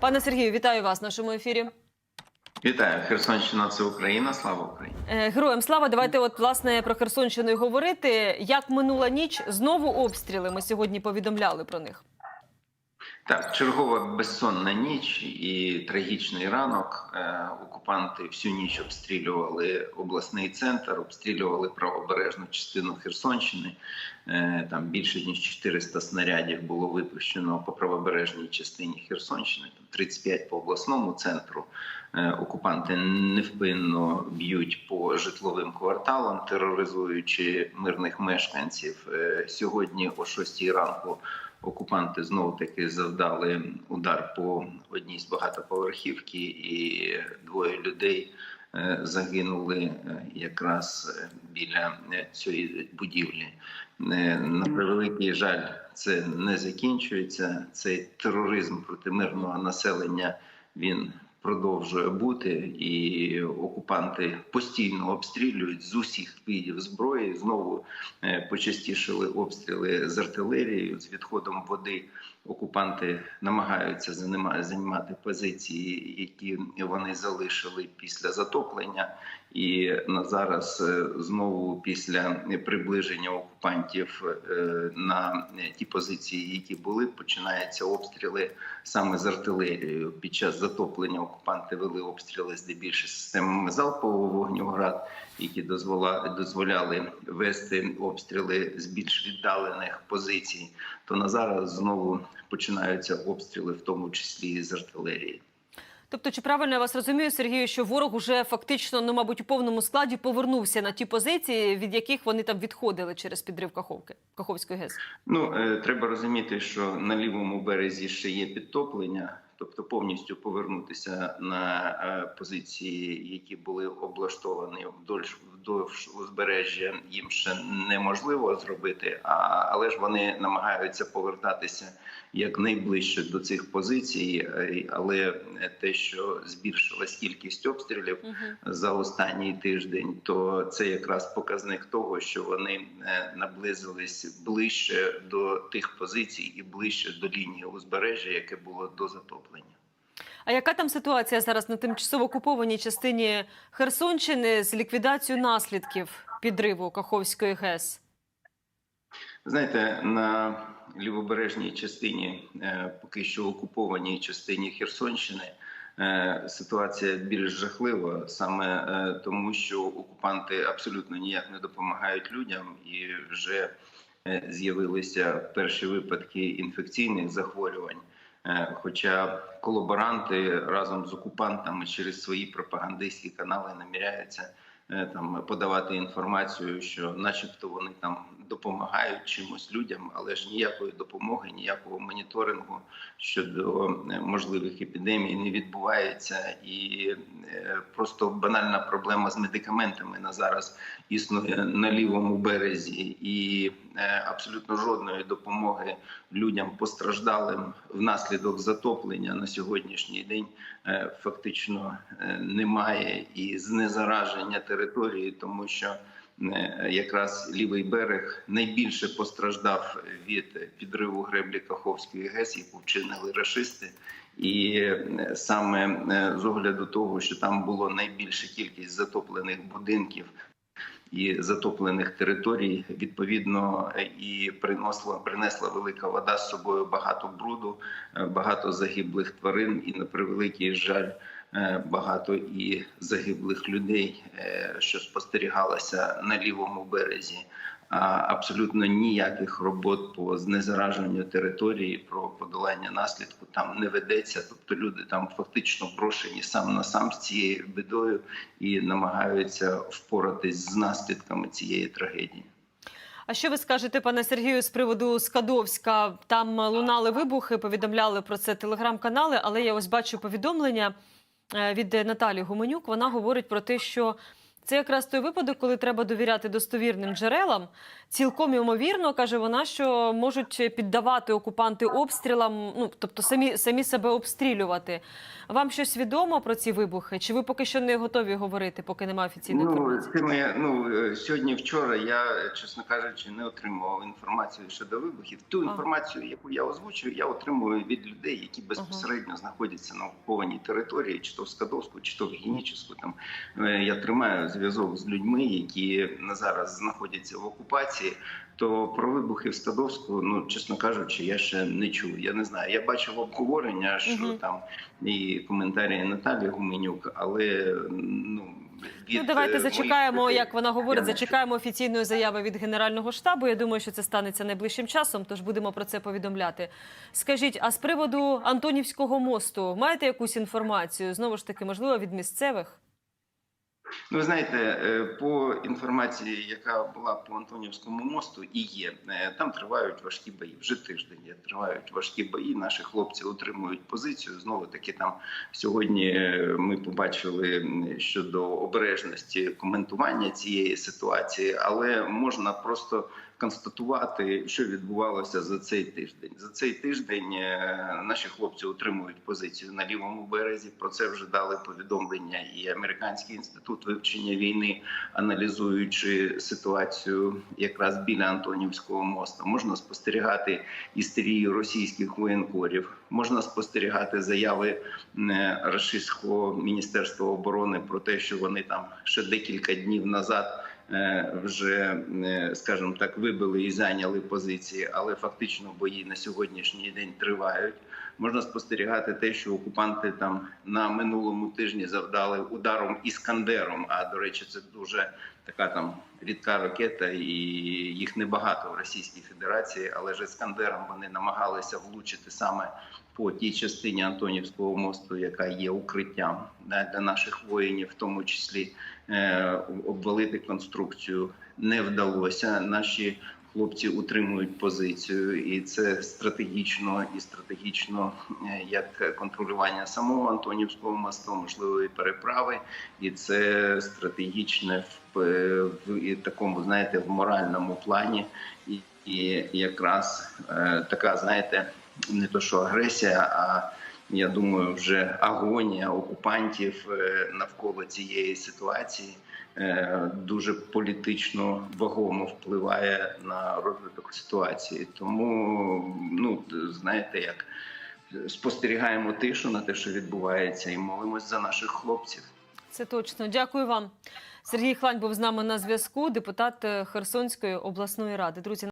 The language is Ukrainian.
Пане Сергію, вітаю вас в нашому ефірі. Вітаю, Херсонщина це Україна. Слава Україні. Е, Героям слава. Давайте, от власне про Херсонщину і говорити. Як минула ніч, знову обстріли. Ми сьогодні повідомляли про них. Так, чергова безсонна ніч і трагічний ранок. Е, окупанти всю ніч обстрілювали обласний центр, обстрілювали правобережну частину Херсонщини. Е, там більше ніж 400 снарядів було випущено по правобережній частині Херсонщини, там 35 по обласному центру. Е, окупанти невпинно б'ють по житловим кварталам, тероризуючи мирних мешканців. Сьогодні о 6 ранку. Окупанти знову таки завдали удар по одній з багатоповерхівки, і двоє людей е, загинули е, якраз е, біля цієї будівлі. На превеликий жаль, це не закінчується. Цей тероризм проти мирного населення він продовжує бути, і окупанти постійно обстрілюють з усіх видів зброї. Знову е, почастішили обстріли з артилерією, з відходом води. Окупанти намагаються займати позиції, які вони залишили після затоплення. І на зараз е, знову після приближення окупантів е, на ті позиції, які були, починаються обстріли саме з артилерією. Під час затоплення окупанти вели обстріли здебільшого системами залпового вогню град, які дозволяли вести обстріли з більш віддалених позицій. То на зараз знову починаються обстріли, в тому числі з артилерії. Тобто, чи правильно я вас розумію, Сергію, що ворог уже фактично, ну мабуть, у повному складі повернувся на ті позиції, від яких вони там відходили через підрив Каховки Каховської ГЕС? Ну е, треба розуміти, що на лівому березі ще є підтоплення, тобто повністю повернутися на е, позиції, які були облаштовані вдовж вдовж узбережжя, їм ще неможливо зробити. А але ж вони намагаються повертатися якнайближче до цих позицій. Е, Але те, що збільшилась кількість обстрілів Угу. за останній тиждень, то це якраз показник того, що вони е, наблизились ближче до тих позицій і ближче до лінії узбережжя, яке було до затоплення. А яка там ситуація зараз на тимчасово окупованій частині Херсонщини з ліквідацією наслідків підриву Каховської ГЕС? Знаєте, на лівобережній частині, е, поки що окупованій частині Херсонщини, е, ситуація більш жахлива, саме е, тому, що окупанти абсолютно ніяк не допомагають людям, і вже з'явилися перші випадки інфекційних захворювань. Е, Хоча колаборанти разом з окупантами через свої пропагандистські канали наміряються е, там подавати інформацію, що, начебто, вони там допомагають чимось людям, але ж ніякої допомоги, ніякого моніторингу щодо е, можливих епідемій не відбувається, і е, просто банальна проблема з медикаментами на зараз існує на лівому березі, і е, абсолютно жодної допомоги людям постраждалим внаслідок затоплення на сьогоднішній день фактично немає і знезараження території, тому що якраз лівий берег найбільше постраждав від підриву греблі Каховської ГЕС, яку вчинили рашисти. І е, саме е, з огляду того, що там було найбільша кількість затоплених будинків і затоплених територій, відповідно, е, і приносила принесла велика вода з собою багато бруду, е, багато загиблих тварин, і на превеликий жаль, е, багато і загиблих людей, е, що спостерігалося на лівому березі. Абсолютно ніяких робот по знезараженню території про подолання наслідку там не ведеться. Тобто люди там фактично брошені сам на сам з цією бідою і намагаються впоратись з наслідками цієї трагедії. А що ви скажете, пане Сергію, з приводу Скадовська? Там лунали вибухи, повідомляли про це телеграм-канали, але я ось бачу повідомлення е, від Наталі Гуменюк. Вона говорить про те, що Це якраз той випадок, коли треба довіряти достовірним джерелам. Цілком ймовірно, каже вона, що можуть піддавати окупанти обстрілам, ну тобто самі, самі себе обстрілювати. Вам щось відомо про ці вибухи? Чи ви поки що не готові говорити, поки немає офіційної Ну, інформації? моя, ну е, сьогодні, вчора я, чесно кажучи, не отримував інформацію щодо вибухів. Ту Ага. інформацію, яку я озвучую, я отримую від людей, які безпосередньо знаходяться на окупованій території, чи то в Скадовську, чи то в Генічеську. Там Е, я тримаю зв'язок з людьми, які на зараз знаходяться в окупації. То про вибухи в Скадовську, ну чесно кажучи, я ще не чув. Я не знаю. Я бачив обговорення, що Мгм. там і коментарі Наталі Гуменюк, але ну Ну, е, давайте зачекаємо, як вона говорить. Зачекаємо офіційної заяви від Генерального штабу. Я думаю, що це станеться найближчим часом, тож будемо про це повідомляти. Скажіть, а з приводу Антонівського мосту маєте якусь інформацію? Знову ж таки, можливо, від місцевих? Ну, ви знаєте, е, по інформації, яка була по Антонівському мосту, і є е, там тривають важкі бої. Вже тиждень тривають важкі бої. Наші хлопці утримують позицію. Знову таки, там сьогодні е, ми побачили щодо обережності коментування цієї ситуації, але можна просто констатувати, що відбувалося за цей тиждень. За цей тиждень е, наші хлопці утримують позицію на лівому березі. Про це вже дали повідомлення і американський інститут вивчення війни, аналізуючи ситуацію якраз біля Антонівського моста. Можна спостерігати істерію російських воєнкорів. Можна спостерігати заяви е, російського міністерства оборони про те, що вони там ще декілька днів назад вже, е, скажімо так, вибили і зайняли позиції, але фактично бої на сьогоднішній день тривають. Можна спостерігати те, що окупанти там на минулому тижні завдали ударом іскандером. А до речі, це дуже така там рідка ракета, і їх небагато в Російській Федерації, але ж іскандером вони намагалися влучити саме по тій частині Антонівського мосту, яка є укриттям для наших воїнів, в тому числі е, обвалити конструкцію не вдалося. Наші хлопці утримують позицію, і це стратегічно і стратегічно е, як контролювання самого Антонівського мосту, можливої переправи, і це стратегічне в, в і такому, знаєте, в моральному плані, і, і якраз е, така, знаєте, не то що агресія, а я думаю, вже агонія окупантів е, навколо цієї ситуації. е, дуже політично вагомо впливає на розвиток ситуації. Тому, ну знаєте, як спостерігаємо тишу на те, що відбувається, і молимось за наших хлопців. Це точно. Дякую вам. Сергій Хлань був з нами на зв'язку, депутат е, Херсонської обласної ради. Друзі.